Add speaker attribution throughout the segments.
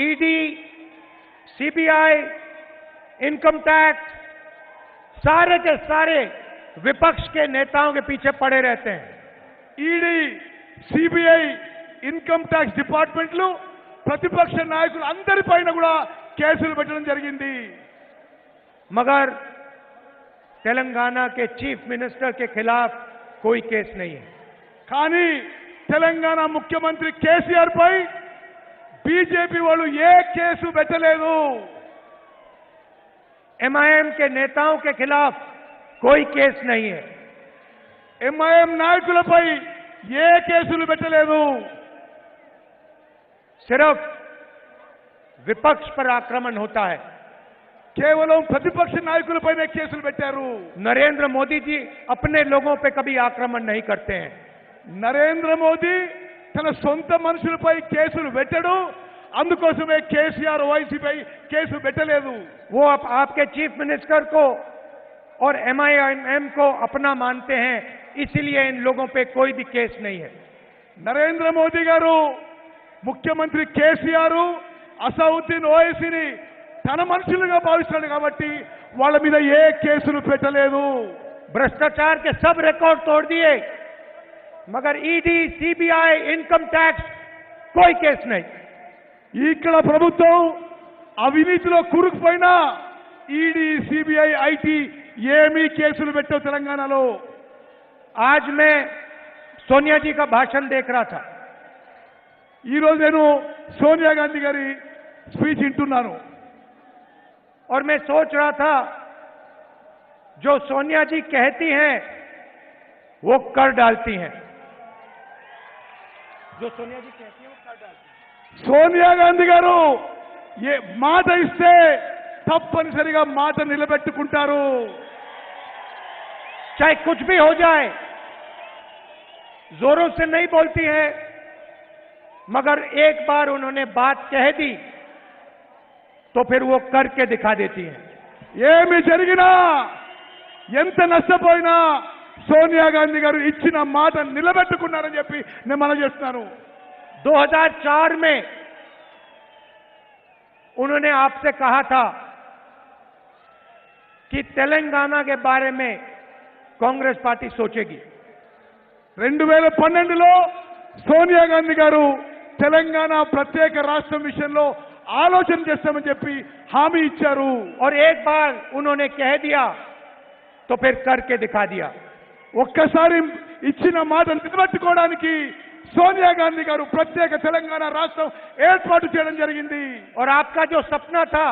Speaker 1: ED CBI income tax सारे के सारे विपक्ष के नेताओं के पीछे पड़े रहते हैं
Speaker 2: ఈడీ సిబిఐ ఇన్కమ్ ట్యాక్స్ డిపార్ట్మెంట్లు ప్రతిపక్ష నాయకులు అందరిపైన కూడా కేసులు పెట్టడం జరిగింది
Speaker 1: मगर तेलंगाना के चीफ मिनिस्टर के खिलाफ कोई केस नहीं है
Speaker 2: కానీ తెలంగాణ ముఖ్యమంత్రి కేసీఆర్ పై బీజేపీ వాళ్ళు ఏ కేసు పెట్టలేదు
Speaker 1: एमआईएम के नेताओं के खिलाफ कोई केस नहीं है
Speaker 2: ఎంఐఎం నాయకులపై ఏ కేసులు పెట్టలేదు
Speaker 1: सिर्फ विपक्ष पर आक्रमण होता है
Speaker 2: కేవలం ప్రతిపక్ష నాయకులపైనే కేసులు పెట్టారు
Speaker 1: नरेंद्र मोदी जी अपने लोगों पे कभी आक्रमण नहीं करते हैं
Speaker 2: నరేంద్ర మోదీ తన సొంత మనుషులపై కేసులు పెట్టడు అందుకోసమే కేసీఆర్ వైసీపై కేసు పెట్టలేదు
Speaker 1: वो आप, आपके चीफ मिनिस्टर को और एमआईएम को अपना मानते हैं इसीलिए इन लोगों पे कोई भी केस नहीं है
Speaker 2: నరేంద్ర మోదీ గారు ముఖ్యమంత్రి కేసీఆర్ అసౌద్దీన్ ఓవైసీని తన మనుషులుగా భావిస్తున్నాడు కాబట్టి వాళ్ళ మీద ఏ కేసులు పెట్టలేదు
Speaker 1: भ्रष्टाचार के सब रिकॉर्ड तोड़ दिए मगर ईडी सीबीआई इनकम टैक्स कोई केस नहीं
Speaker 2: ఇక్కడ ప్రభుత్వం అవినీతిలో కూరుకుపోయినా ఈడీ సిబిఐ ఐటీ ఏమీ కేసులు పెట్టవు తెలంగాణలో
Speaker 1: आज मैं सोनिया जी का भाषण देख रहा था
Speaker 2: ఈ రోజు నేను సోనియా గాంధీ గారి స్పీచ్ వింటున్నాను
Speaker 1: और मैं सोच रहा था जो सोनिया जी कहती हैं वो कर डालती हैं जो सोनिया जी कहती हैं वो कर डालती हैं
Speaker 2: సోనియా గాంధీ గారు ఏ మాట ఇస్తే తప్పనిసరిగా మాట నిలబెట్టుకుంటారు
Speaker 1: चाहे कुछ भी हो जाए जोरों से नहीं बोलती है मगर एक बार उन्होंने बात कह दी तो फिर वो करके दिखा देती हैं
Speaker 2: ఏమి జరిగినా ఎంత నష్టపోయినా సోనియా గాంధీ గారు ఇచ్చిన మాట నిలబెట్టుకున్నారని చెప్పి నేను మనం చేస్తున్నాను
Speaker 1: 2004 में उन्होंने आपसे कहा था कि तेलंगाना के बारे में कांग्रेस पार्टी सोचेगी
Speaker 2: రెండు వేల పన్నెండులో సోనియా గాంధీ గారు తెలంగాణ ప్రత్యేక రాష్ట్రం విషయంలో ఆలోచన చేస్తామని చెప్పి హామీ ఇచ్చారు
Speaker 1: और एक बार उन्होंने कह दिया तो फिर करके दिखा दिया
Speaker 2: ఒక్కసారి ఇచ్చిన మాట నిలబెట్టుకోవడానికి సోనియా గాంధీ గారు ప్రత్యేక తెలంగాణ రాష్ట్రం ఏర్పాటు చేయడం జరిగింది
Speaker 1: और आपका जो सपना था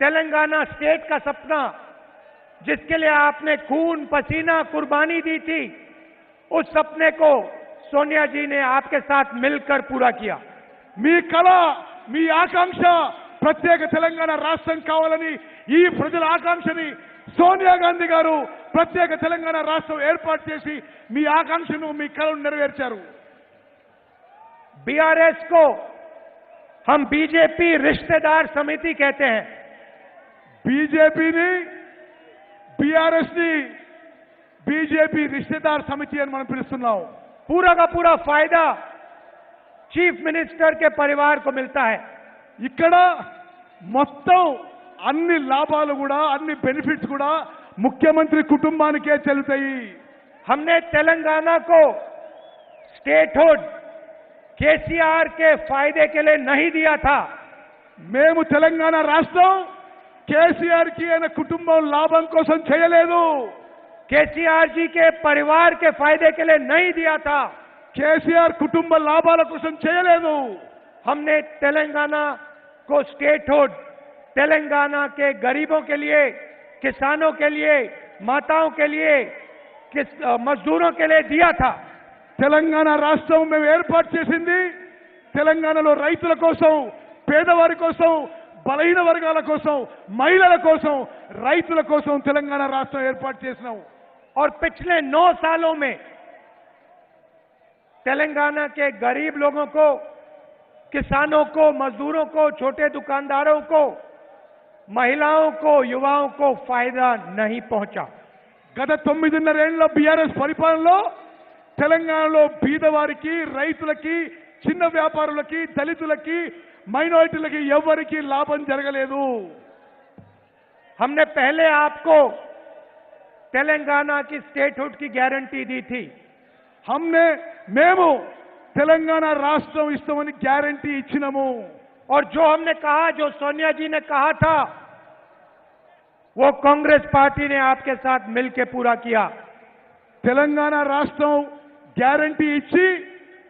Speaker 1: तेलंगाना स्टेट का सपना जिसके लिए आपने खून पसीना कुर्बानी दी थी उस सपने को सोनिया जी ने आपके साथ मिलकर पूरा किया
Speaker 2: మీ కళ మీ ఆకాంక్ష ప్రత్యేక తెలంగాణ రాష్ట్రం కావాలని ఈ ప్రజల ఆకాంక్షని సోనియా గాంధీ గారు ప్రత్యేక తెలంగాణ రాష్ట్రం ఏర్పాటు చేసి మీ ఆకాంక్షను మీ కళను నెరవేర్చారు
Speaker 1: बीआरएस को हम बीजेपी रिश्तेदार समिति कहते हैं
Speaker 2: బీజేపీని బీఆర్ఎస్ ని బీజేపీ రిశ్తేదార్ సమితి అని మనం పిలుస్తున్నాం
Speaker 1: पूरा का पूरा फायदा चीफ मिनिस्टर के परिवार को मिलता है
Speaker 2: ఇక్కడ మొత్తం అన్ని లాభాలు కూడా అన్ని బెనిఫిట్స్ కూడా ముఖ్యమంత్రి కుటుంబానికే చెల్లుతాయి
Speaker 1: हमने तेलंगाना को स्टेटहुड केसीआर के फायदे के लिए नहीं दिया था
Speaker 2: మేము తెలంగాణ రాష్ట్రం కేసీఆర్ కి ఆయన కుటుంబం లాభం కోసం చేయలేదు
Speaker 1: केसीआर जी के परिवार के फायदे के लिए नहीं दिया था
Speaker 2: కేసీఆర్ కుటుంబ లాభాల కోసం చేయలేదు
Speaker 1: हमने तेलंगाना को स्टेटहुड तेलंगाना के गरीबों के लिए किसानों के लिए माताओं के लिए किस अ, मजदूरों के लिए दिया था
Speaker 2: తెలంగాణ రాష్ట్రం మేము ఏర్పాటు చేసింది తెలంగాణలో రైతుల కోసం పేదవారి కోసం బలహీన వర్గాల కోసం మహిళల కోసం రైతుల కోసం తెలంగాణ రాష్ట్రం ఏర్పాటు చేసినాం
Speaker 1: और पिछले नौ सालों में तेलंगाना के गरीब लोगों को किसानों को मजदूरों को छोटे दुकानदारों को महिलाओं को युवाओं को फायदा नहीं पहुंचा
Speaker 2: గత తొమ్మిదిన్నరేళ్ల బీఆర్ఎస్ పరిపాలనలో తెలంగాణలో బీదవారికి రైతులకి చిన్న వ్యాపారులకి దళితులకి మైనారిటీలకి ఎవరికి లాభం జరగలేదు
Speaker 1: हमने पहले आपको तेलंगाना की स्टेटहुड की गारंटी दी थी
Speaker 2: హమ్నే మేము తెలంగాణ రాష్ట్రం ఇస్తామని గ్యారంటీ ఇచ్చినాము
Speaker 1: और जो हमने कहा जो सोनिया जी ने कहा था वो कांग्रेस पार्टी ने आपके साथ मिलकर पूरा किया
Speaker 2: తెలంగాణ రాష్ట్రం గ్యారంటీ ఇచ్చి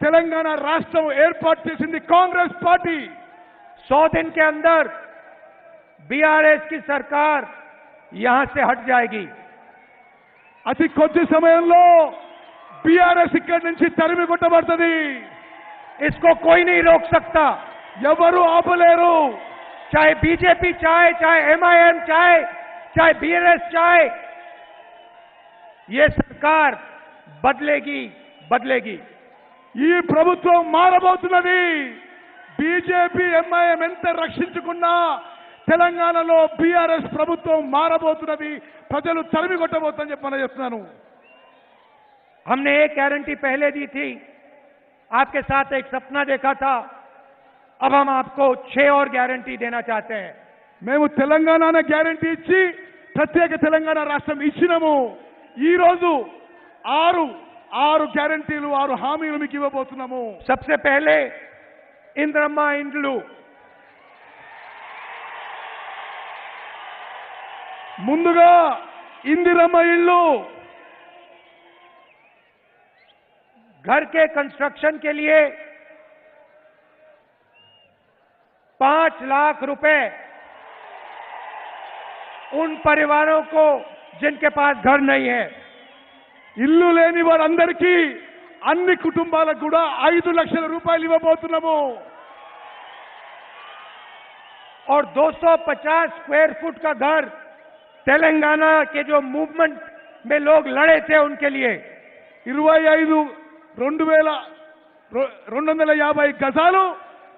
Speaker 2: తెలంగాణ రాష్ట్రం ఏర్పాటు చేసింది కాంగ్రెస్ పార్టీ
Speaker 1: सौ दिन के अंदर बीआरएस की सरकार यहां से हट जाएगी
Speaker 2: అతి కొద్ది సమయంలో బీఆర్ఎస్ ఇక్కడి నుంచి తరిమి కొట్టబడుతుంది
Speaker 1: इसको कोई नहीं रोक सकता
Speaker 2: ఎవరు ఆపలేరు
Speaker 1: चाहे बीजेपी चाहे चाहे एमआईएम चाहे चाहे बीआरएस चाहे ये सरकार बदलेगी बदलेगी
Speaker 2: ఈ ప్రభుత్వం మారబోతున్నది బీజేపీ ఎంఐఎం ఎంత రక్షించుకున్నా తెలంగాణలో బీఆర్ఎస్ ప్రభుత్వం మారబోతున్నది ప్రజలు తరిమి కొట్టబోతుందని చెప్పి మనం చెప్తున్నాను
Speaker 1: हमने एक गारंटी पहले दी थी आपके साथ एक सपना देखा था अब हम आपको छह और गारंटी देना चाहते हैं
Speaker 2: మేము తెలంగాణ గ్యారంటీ ఇచ్చి ప్రత్యేక తెలంగాణ రాష్ట్రం ఇచ్చినాము ఈ రోజు ఆరు ఆరు గ్యారంటీలు ఆరు హామీలు మీకు ఇవ్వబోతున్నాము
Speaker 1: सबसे पहले इंद्रम्मा इंद्लू
Speaker 2: ముందుగా ఇందిరమ్మ ఇల్లు
Speaker 1: घर के कंस्ट्रक्शन के लिए पांच लाख रुपए उन परिवारों को जिनके पास घर नहीं है
Speaker 2: ఇల్లు లేని వారందరికీ అన్ని కుటుంబాలకు కూడా ఐదు లక్షల రూపాయలు ఇవ్వబోతున్నాము
Speaker 1: और 250 स्क्वायर फुट का घर तेलंगाना के जो मूवमेंट में लोग लड़े थे उनके लिए
Speaker 2: ఇరవై ఐదు రెండు వేల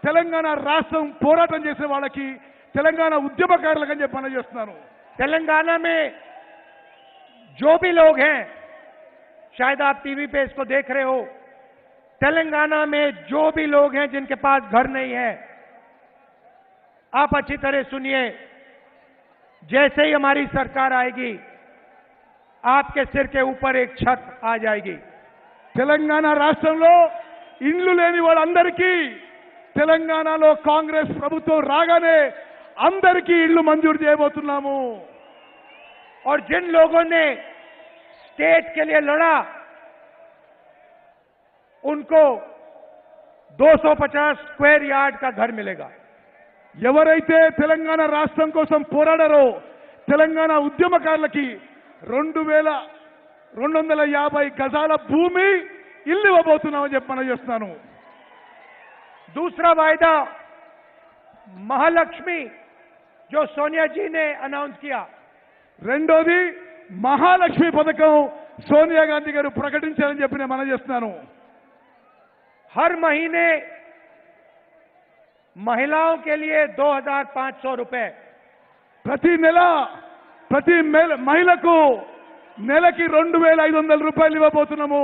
Speaker 2: రొ- రెండు వందల యాభై గజాలు తెలంగాణ రాష్ట్రం పోరాటం చేసే వాళ్ళకి తెలంగాణ ఉద్యమకారులకు అని చెప్పి మనం చేస్తున్నాను
Speaker 1: तेलंगाना में जो भी लोग हैं शायद आप टीवी पे इसको देख रहे हो तेलंगाना में जो भी लोग हैं जिनके पास घर नहीं है आप अच्छी तरह सुनिए जैसे ही हमारी सरकार आएगी आपके सिर के ऊपर एक छत आ जाएगी
Speaker 2: తెలంగాణ రాష్ట్రంలో ఇండ్లు లేని వాళ్ళందరికీ తెలంగాణలో కాంగ్రెస్ ప్రభుత్వం రాగానే అందరికీ ఇళ్లు మంజూరు చేయబోతున్నాము
Speaker 1: और जिन लोगों ने स्टेट के लिए लड़ा उनको 250 स्क्वायर यार्ड का घर मिलेगा
Speaker 2: ఎవరైతే తెలంగాణ రాష్ట్రం కోసం పోరాడారో తెలంగాణ ఉద్యమకారులకి రెండు వేల రెండు వందల యాభై గజాల భూమి ఇల్లు ఇవ్వబోతున్నామని చెప్పి మనం చేస్తున్నాను
Speaker 1: दूसरा वायदा महालक्ष्मी जो सोनिया जी ने अनाउंस किया
Speaker 2: రెండోది మహాలక్ష్మి పథకం సోనియా గాంధీ గారు ప్రకటించారని చెప్పి నేను మనం చేస్తున్నాను
Speaker 1: हर महीने महिलाओं के लिए 2,500 रुपए
Speaker 2: ప్రతి నెల ప్రతి మెల- మహిళకు నెలకి రెండు వేల ఐదు వందల రూపాయలు ఇవ్వబోతున్నాము